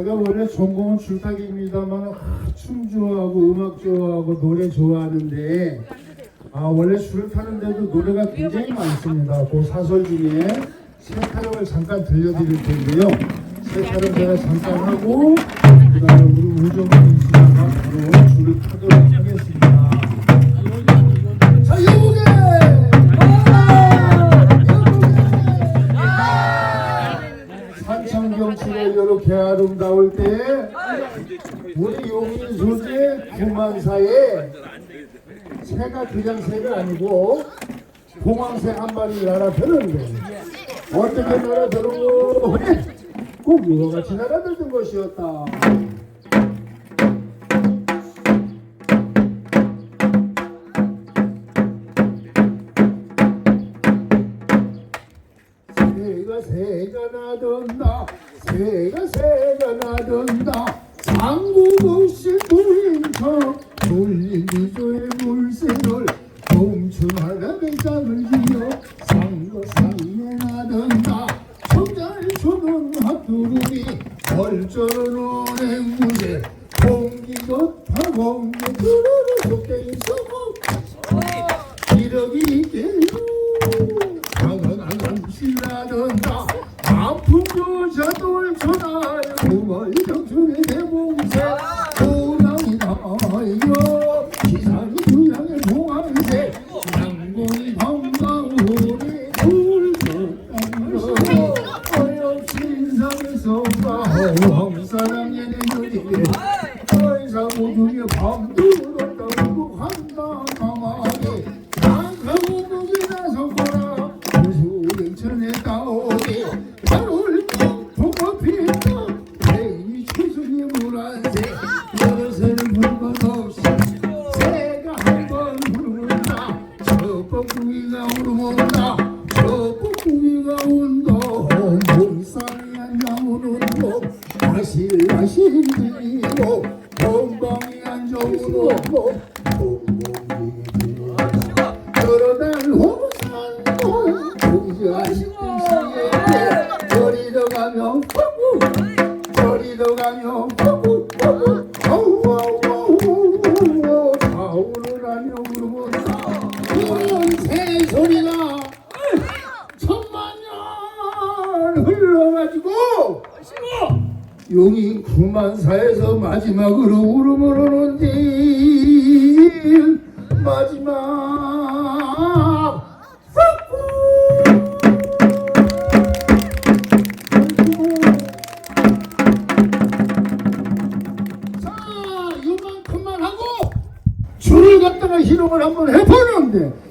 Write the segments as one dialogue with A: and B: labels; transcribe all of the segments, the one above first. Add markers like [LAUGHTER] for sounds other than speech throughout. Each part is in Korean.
A: 제가 원래 전공은 줄타기입니다만 아, 춤 좋아하고 음악 좋아하고 노래 좋아하는데 아 원래 줄을 타는데도 노래가 굉장히 많습니다. 그 사설 중에 세 타령을 잠깐 들려드릴 텐데요. 세 타령 제가 잠깐 하고 그다음에 우리 우정민 씨가 바로 줄을 타도록 하겠습니다. 이렇게 아름다울 때 우리 용인 소재 구만사에 새가 그냥 새가 아니고 공황새 한 마리 날아드는데 어떻게 날아들고 꼭 이와 같이 날아들던 것이었다. 새가 새가 나던다. 새가 나던다 상구없이 물린터 돌린 미조의 물새를 멈춤하라는 짝을 지어 상거 상에 나던다 청자를 주는 핫두루미 벌쩌는 앵무새 공기도 타고 두루루 속에 있어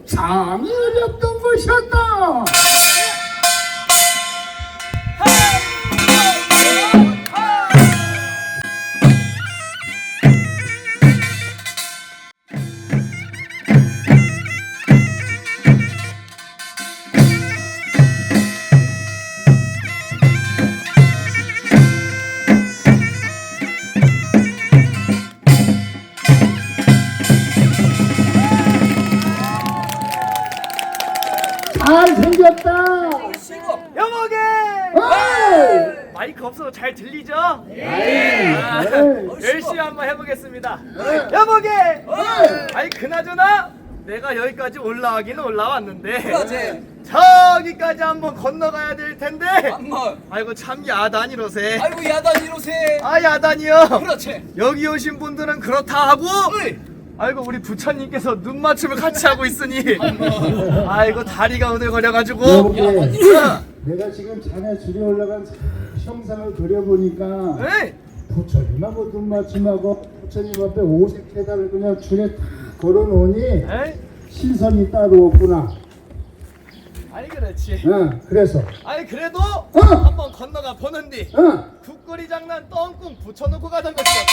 A: 상이 어렵던 것이었다 잘 생겼다
B: 여보게
A: 어이!
B: 마이크 없어도 잘 들리죠?
A: 에이!
B: 아,
A: 에이!
B: 열심히 한번 해보겠습니다.
A: 네.
B: 여보게
A: 에이!
B: 아니 그나저나 내가 여기까지 올라가기는 올라왔는데
C: 그렇지.
B: 저기까지 한번 건너가야 될 텐데. 아이고 참 야단이로세
C: 아이고 야단 이로세.
B: 아 야단이요
C: 그렇지.
B: 여기 오신 분들은 그렇다 하고
C: 어이.
B: 아이고 우리 부처님께서 눈 맞춤을 같이 하고 있으니. 아이고 다리가 오늘거려가지고. 어,
A: 내가 지금 자네 줄에 올라간 형상을 그려보니까
B: 에이,
A: 부처님하고 눈 맞춤하고 부처님 앞에 오색 계단을 그냥 줄에 탁 걸어놓으니
B: 에이,
A: 신선이 따로 없구나.
B: 아니 그렇지.
A: 응 그래서.
B: 아니 그래도
A: 어!
B: 한번 건너가 보는디.
A: 응.
B: 국거리 장난 똥꿍 붙여놓고 가던 것이었다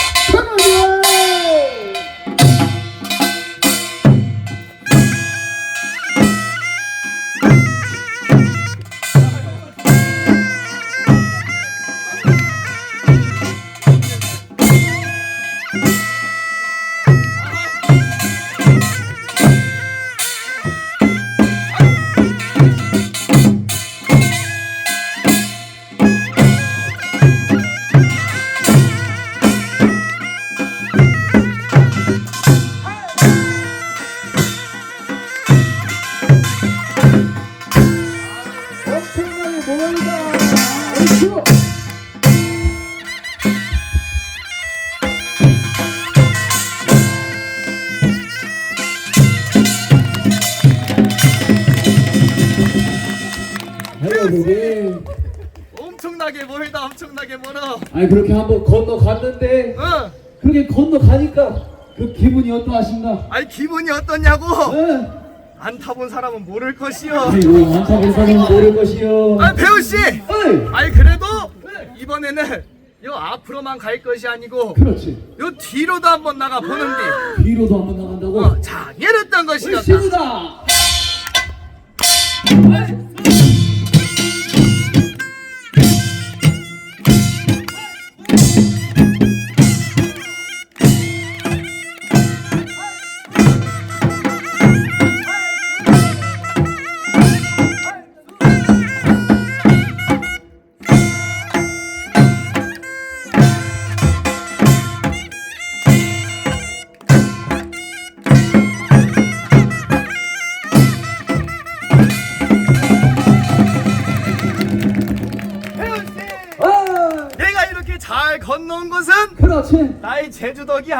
C: 아니 그렇게 한번 건너갔는데
B: 응
C: 그렇게 건너가니까 그 기분이 어떠하신가?
B: 아니 기분이 어떠냐고
C: 응.
B: 안 타본 사람은 모를 것이요
C: 아이고 안 타본 사람은 모를 것이요.
B: 아 배우 씨
C: 어이.
B: 아니 그래도 이번에는 요 앞으로만 갈 것이 아니고
C: 그렇지.
B: 요 뒤로도 한번 나가 보는데
C: 뒤로도 한번 나간다고.
B: 어, 자 예랬던 것이었다
C: 시우다.
B: 배우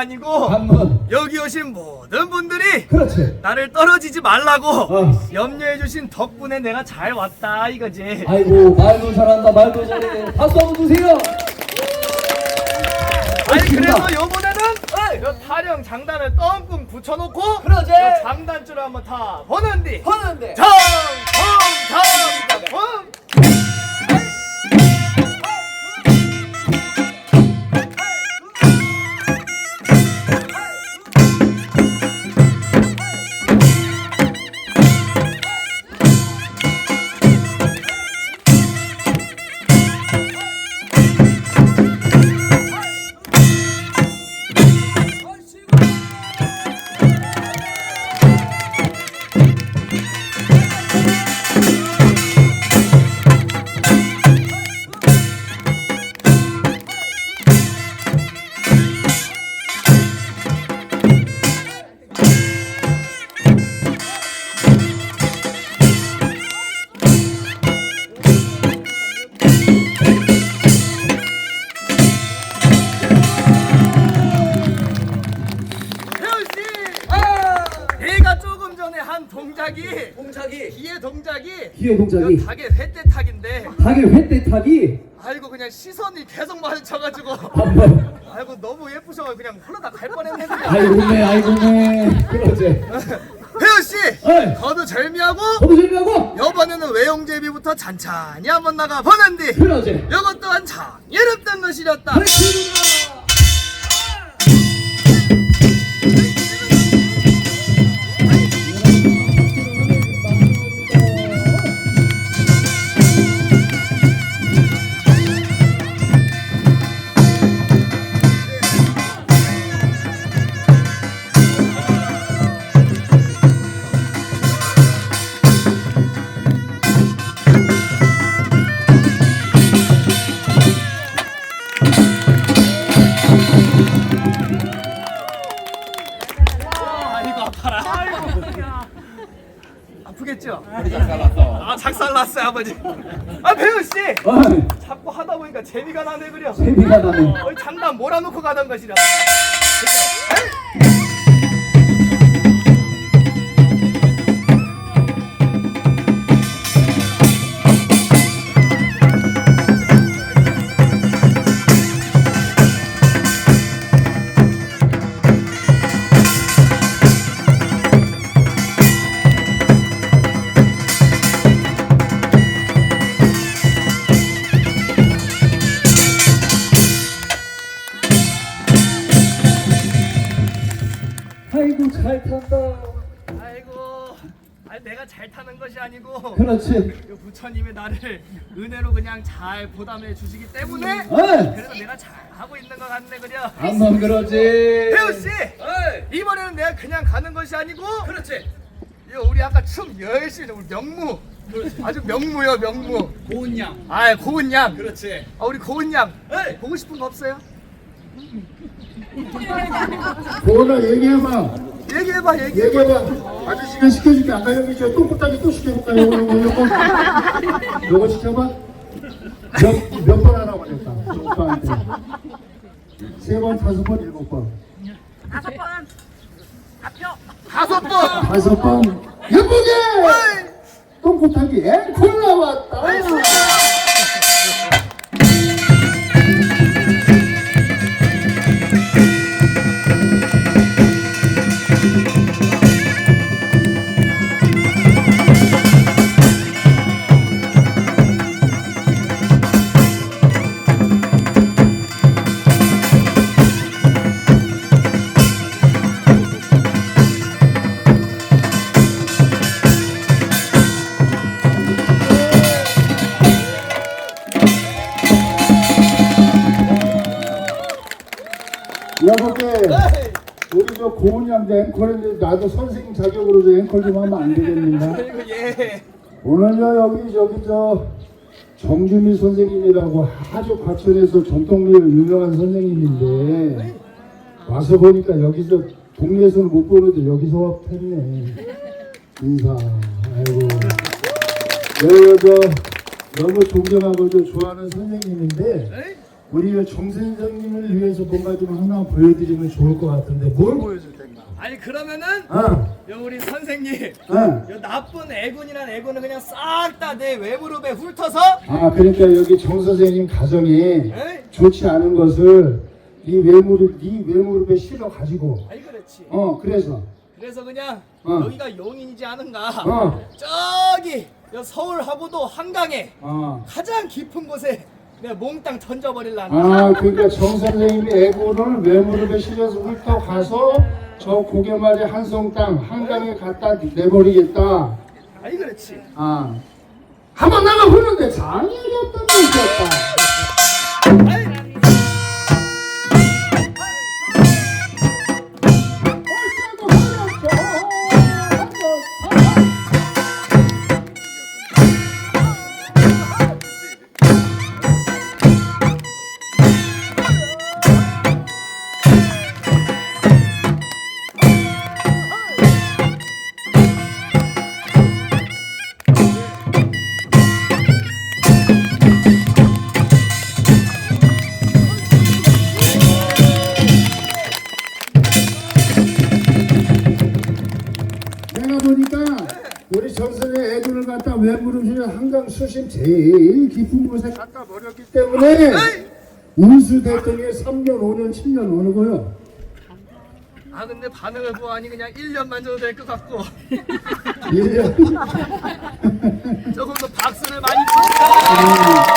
B: 아니고
C: 한번.
B: 여기 오신 모든 분들이
C: 그렇지.
B: 나를 떨어지지 말라고
C: 어.
B: 염려해 주신 덕분에 내가 잘 왔다 이거지
C: 아이고 말도 잘한다 말도 잘해. 박수 한번 주세요.
B: 아니. 그래서 요번에는 요 타령 장단을 뻥뻥 붙여놓고
C: 그러지.
B: 요 장단줄을 한번 타 보는디
C: 하는데.
B: 텅텅텅텅 그냥 시선이 계속 마주쳐가지고. 아이고 너무 예쁘셔 그냥 흘러다 갈 뻔했네 그냥
C: 아이고네 아이고네. 그러지.
B: 혜연씨
C: 어이.
B: 거두 절미하고
C: 저도 재미하고.
B: 여번에는 외용제비부터 찬찬히 한번 나가 보는디
C: 그러지.
B: 이것 또한 참 예롭던 것이렸다
C: 그렇습
B: 재미가 나네. 장난 몰아놓고 가던 것이라
C: 그렇지.
B: 그 부처님이 나를 은혜로 그냥 잘 보담해 주시기 때문에
C: 어이.
B: 그래서 내가 잘 하고 있는 것 같네 그려
C: 한번 그러지.
B: 배우씨 이번에는 내가 그냥 가는 것이 아니고 그렇지 우리 아까 춤 열심히 우리 명무 아주 명무요 명무
C: 고운 양.
B: 아 고운 양
C: 그렇지.
B: 아, 우리 고은 양 보고 싶은 거 없어요?
A: 고은아 얘기해봐.
B: 얘기해봐 얘기해
A: 얘기해봐. 아저씨가 시켜줄게. 아까 여기 저 똥꼬따기 또 시켜볼까? 요거, 요거, 요거. 요거 시켜봐. 몇, 몇 번 하라고 그랬다. 오빠한테. 세 번, 다섯 번, 일곱 번.
D: 다섯 번. 앞표.
B: 다섯 번.
A: 다섯 번. 예쁘게! 똥꼬타기 앵콜 나왔다. 고은 양도 앵콜인데 나도 선생님 자격으로 저 앵콜 좀 하면 안 되겠는가? [LAUGHS]
B: 예.
A: 오늘요 여기 저기 저 정준희 선생님이라고 아주 과천에서 전통미를 유명한 선생님인데 와서 보니까 여기서 동네에서는 못 보는데 여기서 뵀네 인사 아이고 내가 저 너무 존경하고 저 좋아하는 선생님인데
B: 에이?
A: 우리 정 선생님을 위해서 뭔가 좀 하나 보여드리면 좋을 것 같은데 뭘 보여줄 텐가?
B: 아니 그러면은
A: 아,
B: 여 우리 선생님
A: 아,
B: 요 나쁜 애군이란 애군은 그냥 싹 다 내 외무릎에 훑어서
A: 아 그러니까 여기 정 선생님 가정에
B: 에이?
A: 좋지 않은 것을 이 외무릎, 이 외무릎에 실어 가지고
B: 아니 그렇지
A: 어 그래서
B: 그래서 그냥
A: 어.
B: 여기가 용인이지 않은가
A: 어.
B: 저기 여 서울 하부도 한강에
A: 어.
B: 가장 깊은 곳에 내가 몽땅 던져버릴란다
A: 아 그러니까 정 선생님이 애고를 외무릎에 실어서 훑어 가서 저 고개말의 한성 땅 한강에 갖다 내버리겠다.
B: 아니 그렇지.
A: 아. 한번 나가 보는데 장애이 없던 거 있었다 외무릎실에 한강 수심 제일 깊은 곳에 갖다 버렸기 때문에 운수 대통령이 3년, 5년, 10년 오는 거요.
B: 아 근데 반응을 보아하니 그냥 1년만 줘도 될 것 같고
A: 1년. [LAUGHS]
B: 조금 더 박수를 많이 치니까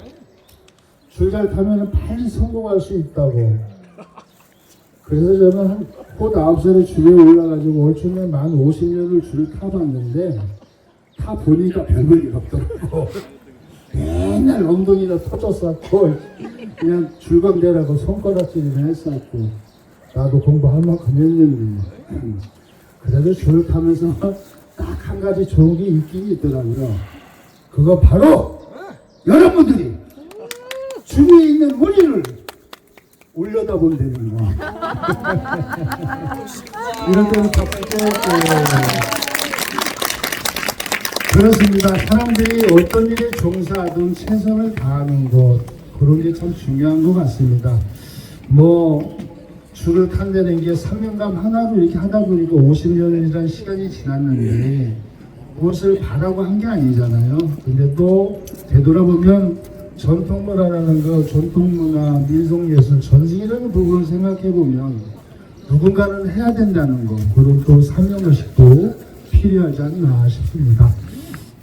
A: 줄잘 타면 빨리 성공할 수 있다고. 그래서 저는 한곧 아홉 살에 줄에 올라가지고 얼추면 만 50년을 줄을 타봤는데 타 보니까 별볼일 없더라고. 맨날 엉덩이가 터졌었고 그냥 줄감대라고 손가락질이나 했었고 나도 공부할 만큼 했는데 그래도 줄 타면서 딱 한 가지 좋은 게 있긴 있더라고요. 그거 바로 여러분들이 주위에 있는 무리를 올려다보면 되는 거. 이럴 때는 바쁘게 그렇습니다. 사람들이 어떤 일에 종사하든 최선을 다하는 것 그런 게 참 중요한 것 같습니다. 뭐 줄을 탄다는 게 3년간 하나로 이렇게 하다 보니까 50년이라는 시간이 지났는데 무엇을 바라고 한 게 아니잖아요. 근데 또 되돌아보면 전통문화라는 거, 전통문화, 민속예술, 전승이라는 부분을 생각해 보면 누군가는 해야 된다는 거, 그런 또 사명의식도 필요하지 않나 싶습니다.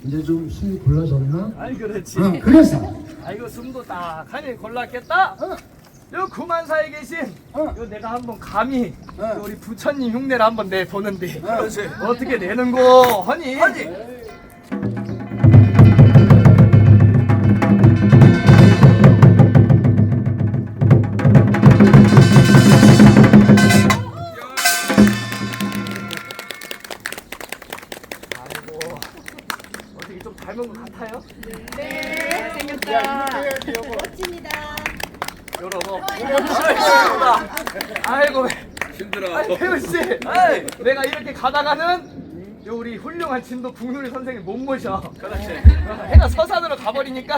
A: 이제 좀 숨이 골라졌나?
B: 아이 그렇지.
A: 어, 그래서
B: 아이고 숨도 딱하니 골랐겠다. 요 구만사에 계신
A: 어.
B: 요 내가 한번 감히
A: 어.
B: 요 우리 부처님 흉내를 한번 내 보는데 어떻게 내는 거 하니? 아이 닮은 것 같아요?
D: 네, 생겼다.
B: 여러분. 아이고. 힘들어. 아이, 태우 씨. 아이, 내가 이렇게 가다가는 요 우리 훌륭한 진도 국룰 선생님 못 모셔. 그렇지. 해가 서산으로 가버리니까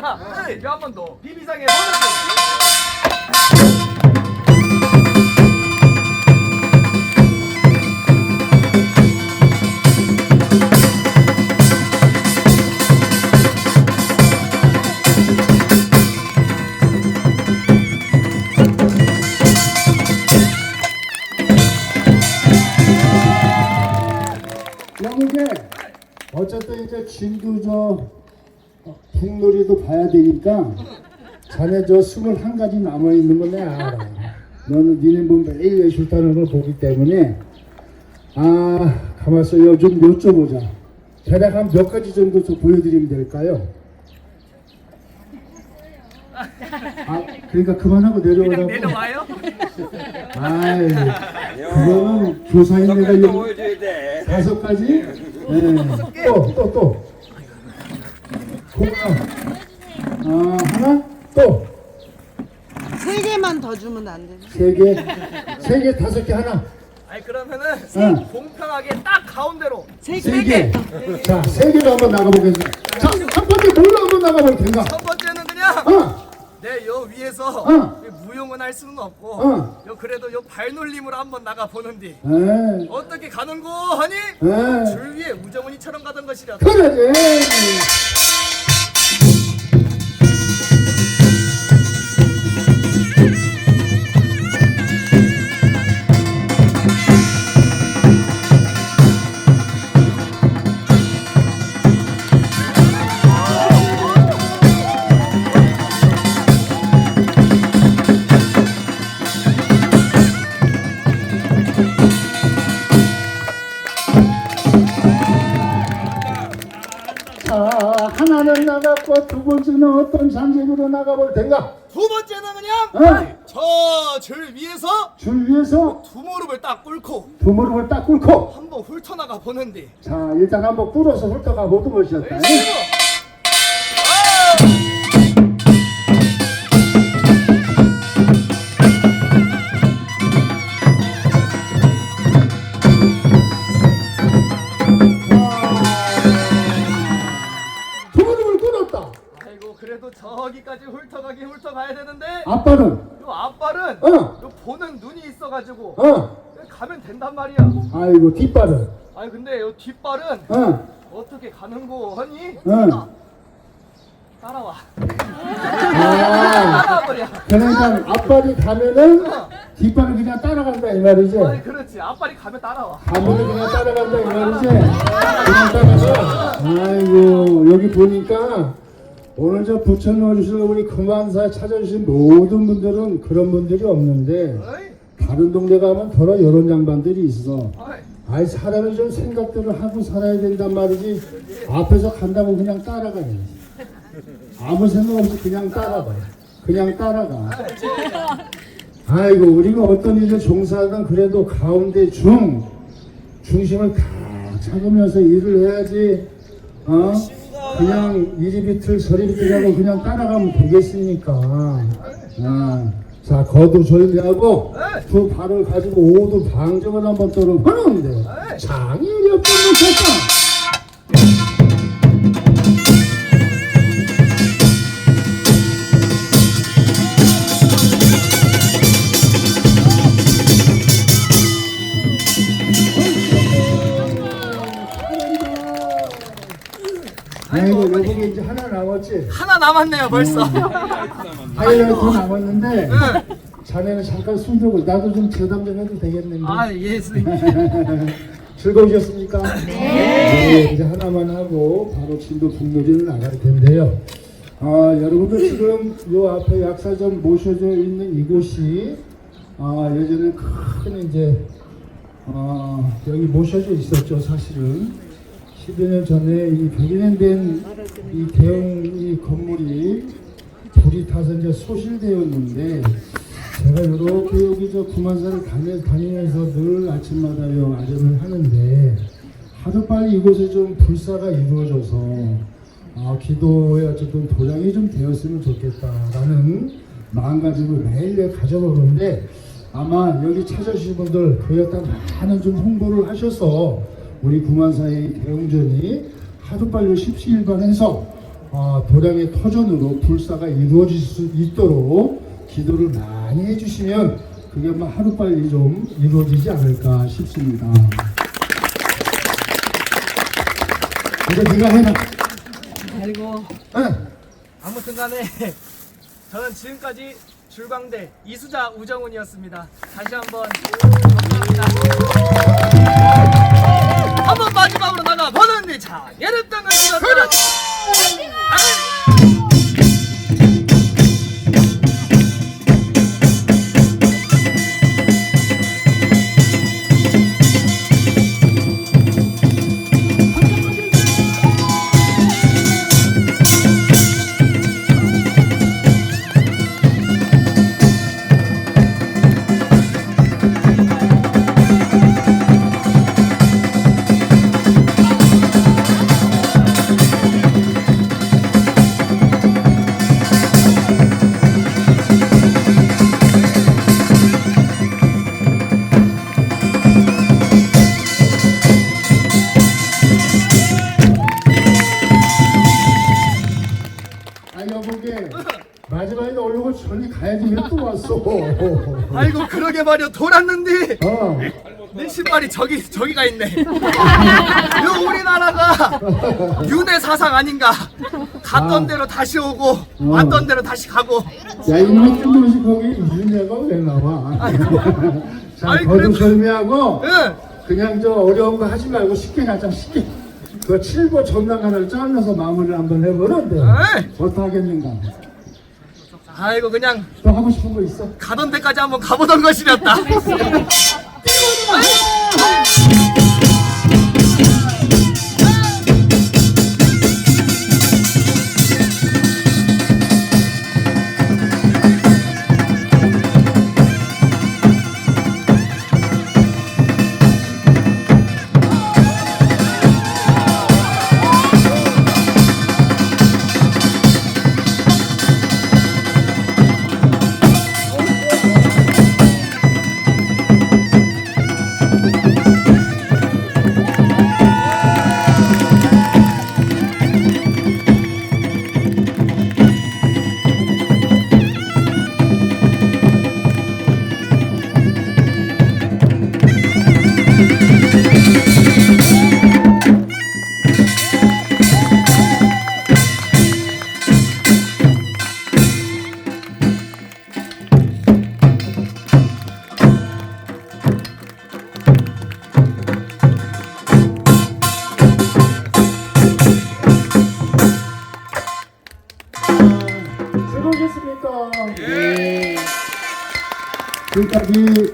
B: 요 한번 더 비비상에 보는
A: 이제 진도 저 어, 북놀이도 봐야 되니까 자네 저 21가지 남아 있는 거 내가 알아. 너는 니네 몸 매일 예술단을 걸 보기 때문에 아 가만있어 요좀 여쭤보자. 대략 한 몇 가지 정도 좀 보여드리면 될까요? 아 그러니까 그만하고 내려오라고.
B: 내려와요?
A: 아이 그거는 교사인 내가. 다섯 가지? 네. 또, 또, 또. 공항. 아, 하나? 또.
E: 세 개만 더 주면 안 되나?
A: 세 개. 세 개, 다섯 개, 하나.
B: 아니 그러면은
A: 응.
B: 공평하게 딱 가운데로
A: 세세 개. 자, 세 개로 한번 나가보겠습니다. 자, 첫 번째 뭘로 한번 나가볼 텐가?
B: 첫 번째는 그냥
A: 어,
B: 내요 위에서
A: 어.
B: 무용은 할 수는 없고
A: 어.
B: 요 그래도 요 발놀림으로 한번 나가 보는디
A: 에,
B: 어떻게 가는 거 하니?
A: 에.
B: 줄 위에 우정은이처럼 가던 것이라
A: 그러지. 하나는 나갔고 두 번째는 어떤 장식으로 나가볼 텐가?
B: 두 번째는 그냥
A: 어,
B: 저줄 위에서
A: 줄 위에서
B: 두 무릎을 딱 꿇고
A: 두 무릎을 딱 꿇고
B: 한번 훑어나가 보는디.
A: 자 일단 한번 꿇어서 훑어가 보는 것이었다
B: 저기까지 훑어가긴 훑어가야 되는데
A: 아빠는?
B: 요 앞발은
A: 어.
B: 요 보는 눈이 있어가지고
A: 어.
B: 가면 된단 말이야.
A: 아이고 뒷발은?
B: 아니 근데 요 뒷발은
A: 어.
B: 어떻게 가는 거 하니?
A: 어.
B: 따라와.
A: 아,
B: 따라와 버려.
A: 그러니까 앞발이 가면은 뒷발을 그냥 따라간다 이 말이지?
B: 아니 그렇지. 앞발이 가면 따라와.
A: 가면은 그냥 따라간다 이 말이지? 그냥 따라서? 아이고 여기 보니까 오늘 저 부천 넣어주신 우리 금안사 찾아주신 모든 분들은 그런 분들이 없는데? 다른 동네 가면 더러 이런 양반들이 있어. 아이 사람은 좀 생각들을 하고 살아야 된단 말이지. 앞에서 간다고 그냥 따라가야지 아무 생각 없이 그냥 따라가. 그냥 따라가. 아이고 우리가 어떤 일을 종사하든 그래도 가운데 중 중심을 다 잡으면서 일을 해야지. 어 그냥 이리 비틀 저리 비틀 하고 그냥 따라가면 되겠습니까 어, 자, 거두절미하고
B: 네.
A: 두 발을 가지고 오두 방정을 한번 떨어 보는데
B: 네.
A: 장인이 없던 못했다.
B: 남았네요 벌써.
A: 하이라이트 남았는데 자네는 잠깐 숨 들고 나도 좀 재담 좀 해도 되겠는데
B: 아 예 선생님. [LAUGHS]
A: 즐거우셨습니까? 네. 이제 하나만 하고 바로 진도 북로리를 나갈 텐데요. 아, 여러분들 지금 요 앞에 약사점 모셔져 있는 이곳이 아, 예전에 큰 이제 아, 여기 모셔져 있었죠, 사실은. 10여 년 전에 이 100여 년된 이 대형 이 건물이 불이 타서 이제 소실되었는데 제가 이렇게 여기 저 구만사를 다니, 다니면서 늘 아침마다 요 아련을 하는데 하도 빨리 이곳에 좀 불사가 이루어져서 아, 기도에 어쨌든 도장이 좀 되었으면 좋겠다라는 마음가짐을 매일 가져보는데 아마 여기 찾아주신 분들 거기다 많은 좀 홍보를 하셔서 우리 구만사의 대웅전이 하도 빨리 십시일반해서 아, 도량의 터전으로 불사가 이루어질 수 있도록 기도를 많이 해주시면 그게 아마 하루빨리 좀 이루어지지 않을까 싶습니다. 이제 네가 해라.
B: 아이고
A: 응.
B: 아무튼간에 저는 지금까지 줄광대 이수자 우정훈이었습니다. 다시 한번 감사합니다. 한번 마지막으로 나가 보는데 자 예름땅을 들었다.
A: 어?
B: 아이고 그러게 말이야 돌았는데
A: 어.
B: 내 신발이 저기 저기가 있네. 이거 우리나라가 윤회 사상 아닌가? 갔던
A: 아.
B: 대로 다시 오고 왔던 대로 다시 가고.
A: 야 이놈의 뜬금없이 거기 윤회가 왜 나와? 자
B: 아이,
A: 거두절미하고
B: 응.
A: 그냥 저 어려운 거 하지 말고 쉽게 가자 쉽게. 그 칠보 전당 하나를 잘라서 마무리를 한번 해보는데
B: 에이.
A: 어떡하겠는가?
B: 아이고 그냥
A: 또 하고 싶은 거 있어?
B: 가던 데까지 한번 가보던 것이었다. [LAUGHS]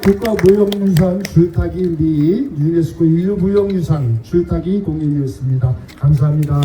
A: 국가무형유산 줄타기 미 유네스코 인류무형유산 줄타기 공연이었습니다. 감사합니다.